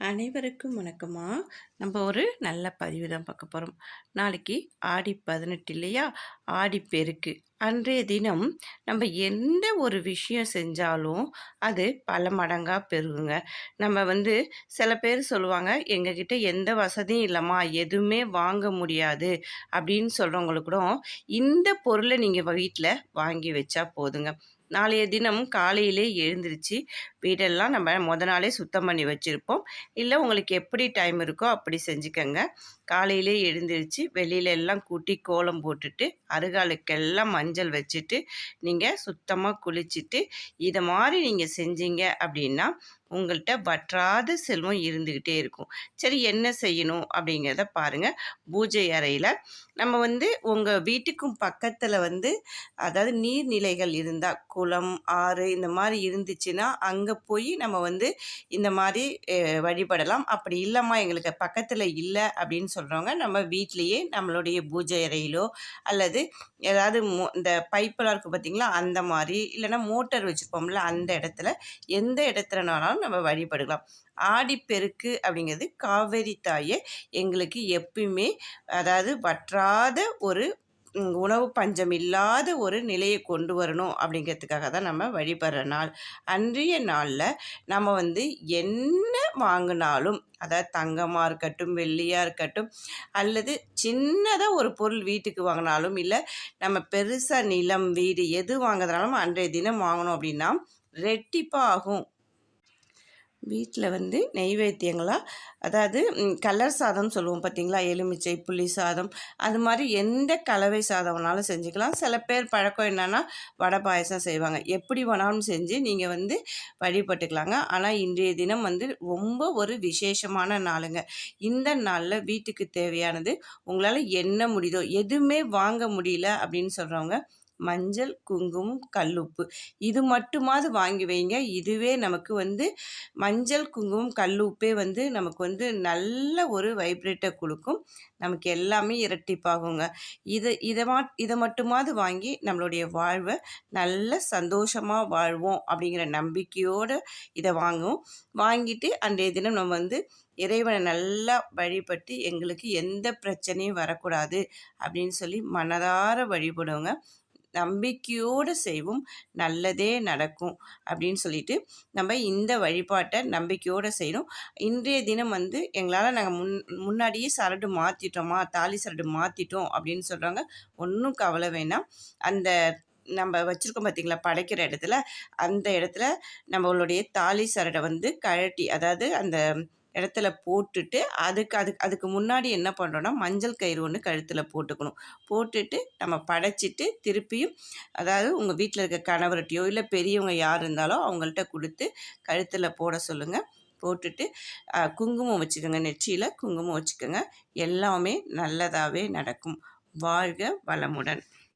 அனைவருக்கும் வணக்கமாக நம்ம ஒரு நல்ல பதிவு தான் பார்க்க போகிறோம் நாளைக்கு ஆடி பதினெட்டு இல்லையா? ஆடி பெருக்கு. அன்றைய தினம் நம்ம எந்த ஒரு விஷயம் செஞ்சாலும் அது பல மடங்காக பெருகுங்க. நம்ம வந்து சில பேர் சொல்லுவாங்க எங்ககிட்ட எந்த வசதியும் இல்லைம்மா எதுவுமே வாங்க முடியாது. அப்படின்னு சொல்கிறவங்களுக்கு கூட இந்த பொருளை நீங்கள் வீட்டில் வாங்கி வச்சா போதுங்க. நாளைய தினம் காலையிலே எழுந்திருச்சு வீடெல்லாம் நம்ம முத நாளே சுத்தம் பண்ணி வச்சுருப்போம். இல்லை உங்களுக்கு எப்படி டைம் இருக்கோ அப்படி செஞ்சுக்கோங்க. காலையிலே எழுந்திருச்சு வெளியில எல்லாம் கூட்டி கோலம் போட்டுட்டு அருகாலுக்கெல்லாம் மஞ்சள் மஞ்சள் வச்சுட்டு நீங்கள் சுத்தமாக குளிச்சுட்டு இதை மாதிரி நீங்கள் செஞ்சீங்க அப்படின்னா உங்கள்கிட்ட வற்றாத செல்வம் இருந்துக்கிட்டே இருக்கும். சரி என்ன செய்யணும் அப்படிங்கிறத பாருங்கள் பூஜை அறையில் நம்ம வந்து உங்கள் வீட்டுக்கும் பக்கத்தில் வந்து அதாவது நீர்நிலைகள் இருந்தால் குளம் ஆறு இந்த மாதிரி இருந்துச்சுன்னா அங்கே போய் நம்ம வந்து இந்த மாதிரி வழிபடலாம். அப்படி இல்லைம்மா எங்களுக்கு பக்கத்தில் இல்லை அப்படின்னு சொல்கிறவங்க நம்ம வீட்லேயே நம்மளுடைய பூஜை அறையிலோ அல்லது ஏதாவது மோ இந்த பைப்பெல்லாம் இருக்குது பார்த்திங்களா அந்த மாதிரி இல்லைன்னா மோட்டர் வச்சுருப்போம்ல அந்த இடத்துல எந்த இடத்துலனாலும் நம்ம வழிபடலாம். ஆடிப்பெருக்கு அப்படிங்கிறது காவேரி தாயை எங்களுக்கு எப்பயுமே அதாவது வற்றாத ஒரு உணவு பஞ்சம் இல்லாத ஒரு நிலையை கொண்டு வரணும் அப்படிங்கிறதுக்காக தான் நம்ம வழிபடுற நாள். அன்றைய நாளில் நம்ம வந்து என்ன வாங்கினாலும் அதாவது தங்கமாக இருக்கட்டும் வெள்ளியாக இருக்கட்டும் அல்லது சின்னதாக ஒரு பொருள் வீட்டுக்கு வாங்கினாலும் இல்லை நம்ம பெருசாக நிலம் வீடு எது வாங்குறதுனாலும் அன்றைய தினம் வாங்கணும் அப்படின்னா ரெட்டிப்பாக ஆகும் வீட்டில் வந்து நெய்வேத்தியங்களாக அதாவது கலர் சாதம் சொல்லுவோம் பார்த்தீங்களா எலுமிச்சை புளி சாதம். அது மாதிரி எந்த கலவை சாதம்னாலும் செஞ்சுக்கலாம். சில பேர் பழக்கம் என்னென்னா வடை பாயசம் செய்வாங்க. எப்படி வேணாலும் செஞ்சு நீங்கள் வந்து வழிபட்டுக்கலாங்க. ஆனால் இன்றைய தினம் வந்து ரொம்ப ஒரு விசேஷமான நாளுங்க. இந்த நாளில் வீட்டுக்கு தேவையானது உங்களால் என்ன முடியுதோ எதுவுமே வாங்க முடியல அப்படின்னு சொல்கிறவங்க மஞ்சள் குங்குமம் கல்லுப்பு. இது மட்டுமாவது வாங்கி வைங்க. இதுவே நமக்கு வந்து மஞ்சள் குங்குமம் கல்லுப்பே வந்து நமக்கு வந்து நல்ல ஒரு வைப்ரேட்டை கொடுக்கும். நமக்கு எல்லாமே இரட்டிப்பாகுங்க. இது இதை மா இதை மட்டுமாவது வாங்கி நம்மளுடைய வாழ்வை நல்ல சந்தோஷமாக வாழ்வோம் அப்படிங்கிற நம்பிக்கையோடு இதை வாங்குவோம். வாங்கிட்டு அன்றைய தினம் நம்ம வந்து இறைவனை நல்லா வழிபட்டு எங்களுக்கு எந்த பிரச்சனையும் வரக்கூடாது அப்படின்னு சொல்லி மனதார வழிபடுவோங்க. நம்பிக்கையோடு செய்வோம். நல்லதே நடக்கும் அப்படின்னு சொல்லிட்டு நம்ம இந்த வழிபாட்டை நம்பிக்கையோடு செய்யணும். இன்றைய தினம் வந்து எங்களால் நாங்கள் முன் முன்னாடியே சரடு மாற்றிட்டோமா தாலி சரடு மாற்றிட்டோம் அப்படின்னு சொல்கிறாங்க ஒன்றும் கவலை வேணாம் அந்த நம்ம வச்சுருக்கோம் பார்த்திங்களா படைக்கிற இடத்துல. அந்த இடத்துல நம்மளுடைய தாலி சரடை வந்து கழட்டி அதாவது அந்த இடத்துல போட்டுட்டு அதுக்கு அதுக்கு அதுக்கு முன்னாடி என்ன பண்ணுறோன்னா மஞ்சள் கயிறு ஒன்று கழுத்தில் போட்டுக்கணும். போட்டுட்டு நம்ம படைச்சிட்டு திருப்பியும் அதாவது உங்கள் வீட்டில் இருக்க கணவர்கிட்டையோ இல்லை பெரியவங்க யார் இருந்தாலும் அவங்கள்ட்ட கொடுத்து கழுத்தில் போட சொல்லுங்கள் போட்டுட்டு குங்குமம் வச்சுக்கோங்க நெற்றியில் குங்குமம் வச்சுக்கோங்க. எல்லாமே நல்லதாகவே நடக்கும். வாழ்க வளமுடன்.